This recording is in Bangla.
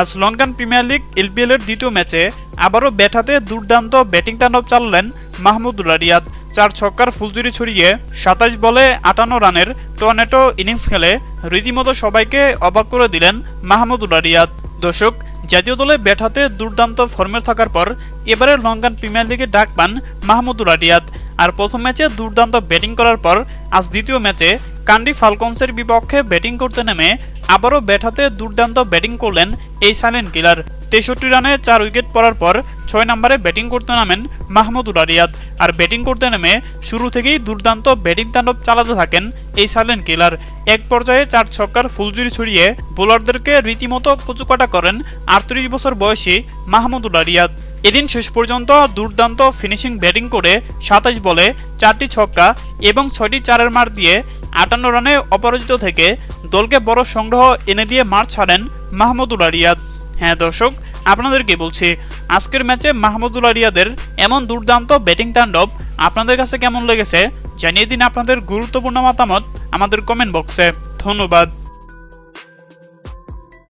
আজ লঙ্কান প্রিমিয়ার লিগ এলপিএল এর দ্বিতীয় ম্যাচে আবারও ব্যাট হাতে দুর্দান্ত ব্যাটিং তাণ্ডব চালালেন মাহমুদুল্লাহ রিয়াদ। চার ছক্কার ফুলজুরি ছড়িয়ে সাতাশ বলে আটান্ন রানের টর্নেটো ইনিংস খেলে রীতিমতো সবাইকে অবাক করে দিলেন মাহমুদুল্লাহ রিয়াদ। দর্শক, জাতীয় দলে ব্যাট হাতে দুর্দান্ত ফর্মের থাকার পর এবারে লঙ্কান প্রিমিয়ার লিগে ডাক পান মাহমুদুল্লাহ রিয়াদ। আর প্রথম ম্যাচে দুর্দান্ত ব্যাটিং করার পর আজ দ্বিতীয় ম্যাচে কান্ডি ফালকনসের বিপক্ষে ব্যাটিং করতে নেমে আবারও ব্যাট হাতে দুর্দান্ত ব্যাটিং করলেন এই সাইলেন্ট কিলার। তেষট্টি রানে চার উইকেট পড়ার পর ছয় নম্বরে ব্যাটিং করতে নামেন মাহমুদুল্লাহ রিয়াদ আর ব্যাটিং করতে নেমে শুরু থেকেই দুর্দান্ত ব্যাটিং তাণ্ডব চালাতে থাকেন এই সাইলেন্ট কিলার। এক পর্যায়ে চার ছক্কার ফুলজুরি ছড়িয়ে বোলারদেরকে রীতিমতো কুচুকাটা করেন আটত্রিশ বছর বয়সী মাহমুদুল্লাহ রিয়াদ এদিন শেষ পর্যন্ত দুর্দান্ত ফিনিশিং ব্যাটিং করে সাতাশ বলে চারটি ছক্কা এবং ছয়টি চারের মার দিয়ে আটান্ন রানে অপরাজিত থেকে দলকে বড় সংগ্রহ এনে দিয়ে মার ছাড়েন মাহমুদুল রিয়াদ হ্যাঁ দর্শক, আপনাদেরকে বলছি, আজকের ম্যাচে মাহমুদুল রিয়াদের এমন দুর্দান্ত ব্যাটিং তাণ্ডব আপনাদের কাছে কেমন লেগেছে জানিয়ে দিন আপনাদের গুরুত্বপূর্ণ মতামত আমাদের কমেন্ট বক্সে। ধন্যবাদ।